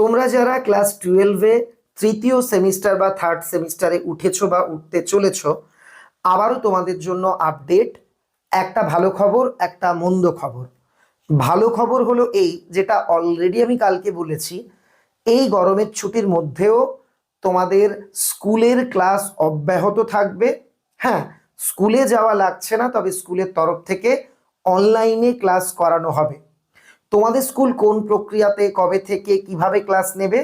তোমরা যারা ক্লাস টুয়েলভে তৃতীয় সেমিস্টার বা থার্ড সেমিস্টারে উঠেছো বা উঠতে চলেছো, আবারও তোমাদের জন্য আপডেট, একটা ভালো খবর, একটা মন্দ খবর। ভালো খবর হলো এই, যেটা অলরেডি আমি কালকে বলেছি, এই গরমের ছুটির মধ্যেও তোমাদের স্কুলের ক্লাস অব্যাহত থাকবে। হ্যাঁ স্কুলে যাওয়া লাগছে না, তবে স্কুলের তরফ থেকে অনলাইনে ক্লাস করানো হবে। তোমাদের স্কুল কোন প্রক্রিয়াতে, কবে থেকে, কীভাবে ক্লাস নেবে,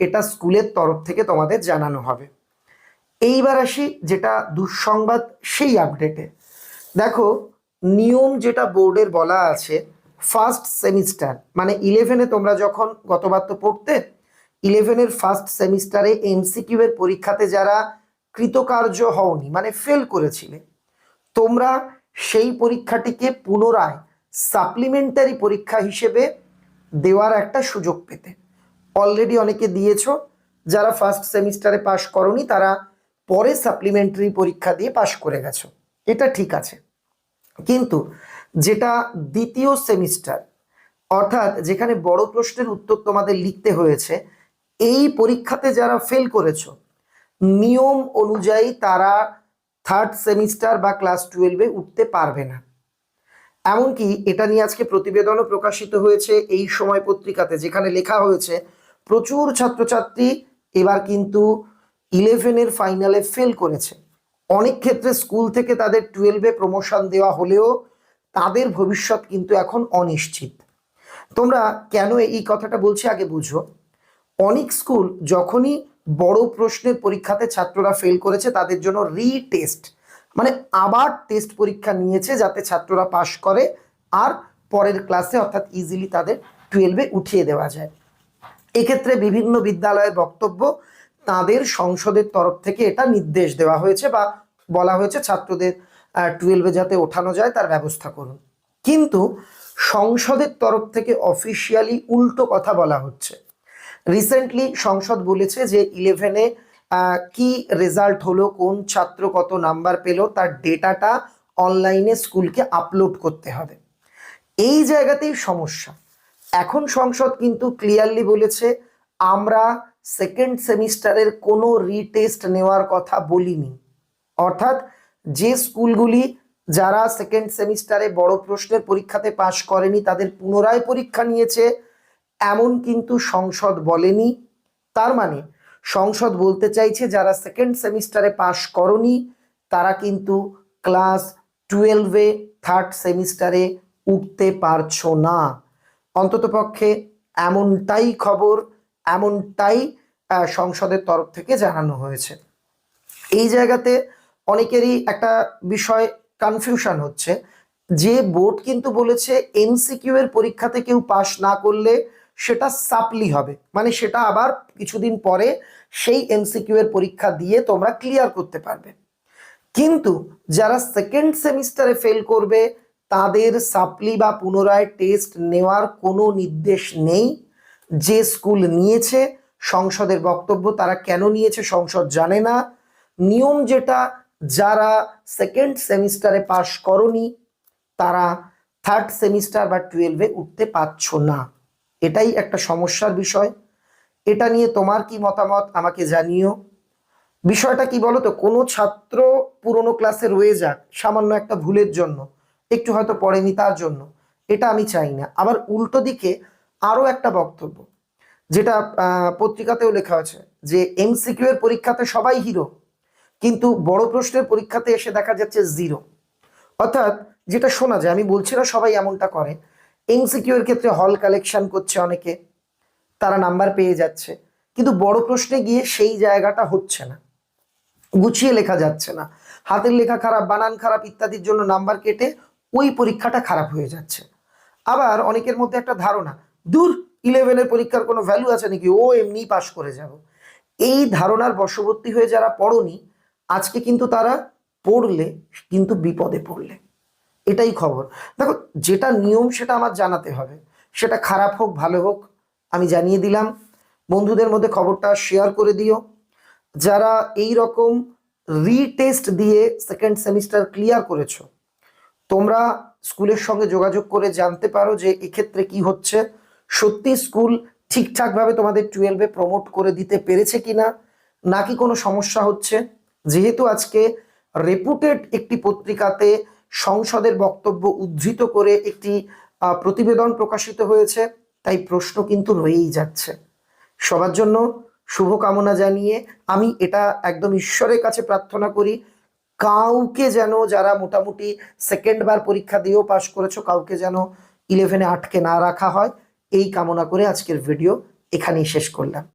এটা স্কুলের তরফ থেকে তোমাদের জানানো হবে। এইবার আসি যেটা দুঃসংবাদ সেই আপডেটে। দেখো, নিয়ম যেটা বোর্ডের বলা আছে ফার্স্ট সেমিস্টার মানে ইলেভেনে তোমরা যখন গতবার তো পড়তে ইলেভেনের ফার্স্ট সেমিস্টারে এমসিকিউ এর পরীক্ষাতে যারা কৃতকার্য হওনি মানে ফেল করেছিলে, তোমরা সেই পরীক্ষাটিকে পুনরায় সাপ্লিমেন্টারি পরীক্ষা হিসেবে দেওয়ার একটা সুযোগ পেতে। অলরেডি অনেকে দিয়েছ, যারা ফার্স্ট সেমিস্টারে পাশ করনি, তারা পরে সাপ্লিমেন্টারি পরীক্ষা দিয়ে পাশ করে গেছো। এটা ঠিক আছে। কিন্তু যেটা দ্বিতীয় সেমিস্টার অর্থাৎ যেখানে বড় প্রশ্নের উত্তর তোমাদের লিখতে হয়েছে, এই পরীক্ষাতে যারা ফেল করেছ, নিয়ম অনুযায়ী তারা থার্ড সেমিস্টার বা ক্লাস টুয়েলভে উঠতে পারবে না। এমনকি এটা নিয়ে আজকে প্রতিবেদনও প্রকাশিত হয়েছে এই সময় পত্রিকাতে, যেখানে লেখা হয়েছে, প্রচুর ছাত্রছাত্রী এবার কিন্তু ইলেভেনের ফাইনালে ফেল করেছে। অনেক ক্ষেত্রে স্কুল থেকে তাদের টুয়েলভে প্রমোশন দেওয়া হলেও তাদের ভবিষ্যৎ কিন্তু এখন অনিশ্চিত। তোমরা কেন এই কথাটা বলছি আগে বুঝো। অনেক স্কুল যখনই বড় প্রশ্নের পরীক্ষাতে ছাত্ররা ফেল করেছে, তাদের জন্য রিটেস্ট মানে আবার টেস্ট পরীক্ষা নিয়েছে যাতে ছাত্ররা পাশ করে, আর পরের ক্লাসে অর্থাৎ ইজিলি তাদের টুয়েলভে উঠিয়ে দেওয়া যায়। এক্ষেত্রে বিভিন্ন বিদ্যালয়ের বক্তব্য তাদের সংসদের তরফ থেকে এটা নির্দেশ দেওয়া হয়েছে বা বলা হয়েছে ছাত্রদের টুয়েলভে যাতে ওঠানো যায় তার ব্যবস্থা করুন। কিন্তু সংসদের তরফ থেকে অফিসিয়ালি উল্টো কথা বলা হচ্ছে। রিসেন্টলি সংসদ বলেছে যে ইলেভেনে কি রেজাল্ট হলো, কোন ছাত্র কত নাম্বার পেল, তার ডেটাটা অনলাইনে স্কুলকে আপলোড করতে হবে। এই জায়গাতেই সমস্যা। এখন সংসদ কিন্তু ক্লিয়ারলি বলেছে, আমরা সেকেন্ড সেমিস্টারের কোনো রিটেস্ট নেওয়ার কথা বলিনি। অর্থাৎ যে স্কুলগুলি যারা সেকেন্ড সেমিস্টারে বড় প্রশ্নের পরীক্ষাতে পাশ করেনি, তাদের পুনরায় পরীক্ষা নিয়েছে, এমন কিন্তু সংসদ বলেনি। তার মানে সংসদ বলতে চাইছে যারা সেকেন্ড সেমিস্টারে পাশ করনি, তারা কিন্তু ক্লাস টুয়েলভে থার্ড সেমিস্টারে উঠতে পারছ না। অন্ততপক্ষে এমনটাই খবর, এমনটাই সংসদের তরফ থেকে জানানো হয়েছে। এই জায়গাতে অনেকেরই একটা বিষয় কনফিউশন হচ্ছে। যে বোর্ড কিন্তু বলেছে এমসিকিউ এর পরীক্ষাতে কেউ পাশ না করলে সেটা সাপ্লি হবে। মানে সেটা আবার কিছুদিন পরে সেই এমসিকিউ এর পরীক্ষা দিয়ে তোমরা ক্লিয়ার করতে পারবে। কিন্তু যারা সেকেন্ড সেমিস্টারে ফেল করবে, তাদের সাপ্লি বা পুনরায় টেস্ট নেওয়ার কোনো নির্দেশ নেই। যে স্কুল নিয়েছে, সংসদের বক্তব্য তারা কেন নিয়েছে সংসদ জানে না। নিয়ম যেটা, যারা সেকেন্ড সেমিস্টারে পাশ করনি, তারা থার্ড সেমিস্টার বা টুয়েলভে উঠতে পারছ না। এটাই একটা সমস্যার বিষয়। এটা নিয়ে তোমার কি মতামত? আমাকে জানিও। বিষয়টা কি বলো তো কোনো ছাত্র পুরনো ক্লাসে রয়ে যাক, সামান্য একটা ভুলের জন্য, একটু হয়তো পড়েনি তার জন্য, এটা আমি চাই না। আবার উল্টো দিকে আরও একটা বক্তব্য, যেটা পত্রিকাতেও লেখা আছে, যে এমসিকিউ এর পরীক্ষাতে সবাই হিরো, কিন্তু বড় প্রশ্নের পরীক্ষাতে এসে দেখা যাচ্ছে জিরো অর্থাৎ যেটা শোনা যায়, আমি বলছি না সবাই এমনটা করে এমসিকিউ এর ক্ষেত্রে হল কালেকশন করছে অনেকে, তারা নাম্বার পেয়ে যাচ্ছে। কিন্তু বড় প্রশ্নে গিয়ে সেই জায়গাটা হচ্ছে না। গুছিয়ে লেখা যাচ্ছে না। হাতের লেখা খারাপ, বানান খারাপ ইত্যাদির জন্য নাম্বার কেটে ওই পরীক্ষাটা খারাপ হয়ে যাচ্ছে। আবার অনেকের মধ্যে একটা ধারণা, দূর ইলেভেনের পরীক্ষার কোনো ভ্যালু আছে নাকি? ও এমনি পাশ করে যাব। এই ধারণার বশবর্তী হয়ে যারা পড়নি, আজকে কিন্তু তারা পড়লে, কিন্তু বিপদে পড়লে। এটাই খবর। দেখো, যেটা নিয়ম সেটা আমার জানাতে হবে। সেটা খারাপ হোক, ভালো হোক, আমি জানিয়ে দিলাম। বন্ধুদের মধ্যে খবরটা শেয়ার করে দিও। যারা এই রকম রিটেস্ট দিয়ে সেকেন্ড সেমিস্টার ক্লিয়ার করেছ, তোমরা স্কুলের সঙ্গে যোগাযোগ করে জানতে পারো যে এক্ষেত্রে কি হচ্ছে। সত্যি স্কুল ঠিকঠাকভাবে তোমাদের টুয়েলভে প্রমোট করে দিতে পেরেছে কিনা, নাকি কোনো সমস্যা হচ্ছে? যেহেতু আজকে রেপুটেড একটি পত্রিকাতে সংসদের বক্তব্য উদ্ধৃত করে একটি প্রতিবেদন প্রকাশিত হয়েছে, তাই প্রশ্ন কিন্তু রয়েই যাচ্ছে। সবার জন্য শুভকামনা জানিয়ে আমি এটা একদম ঈশ্বরের কাছে প্রার্থনা করি, কাউকে যেন যারা মোটামুটি সেকেন্ড বার পরীক্ষা দিয়েও পাশ করেছ, কাউকে যেন ইলেভেনে আটকে না রাখা হয়। এই কামনা করে আজকের ভিডিও এখানেই শেষ করলাম।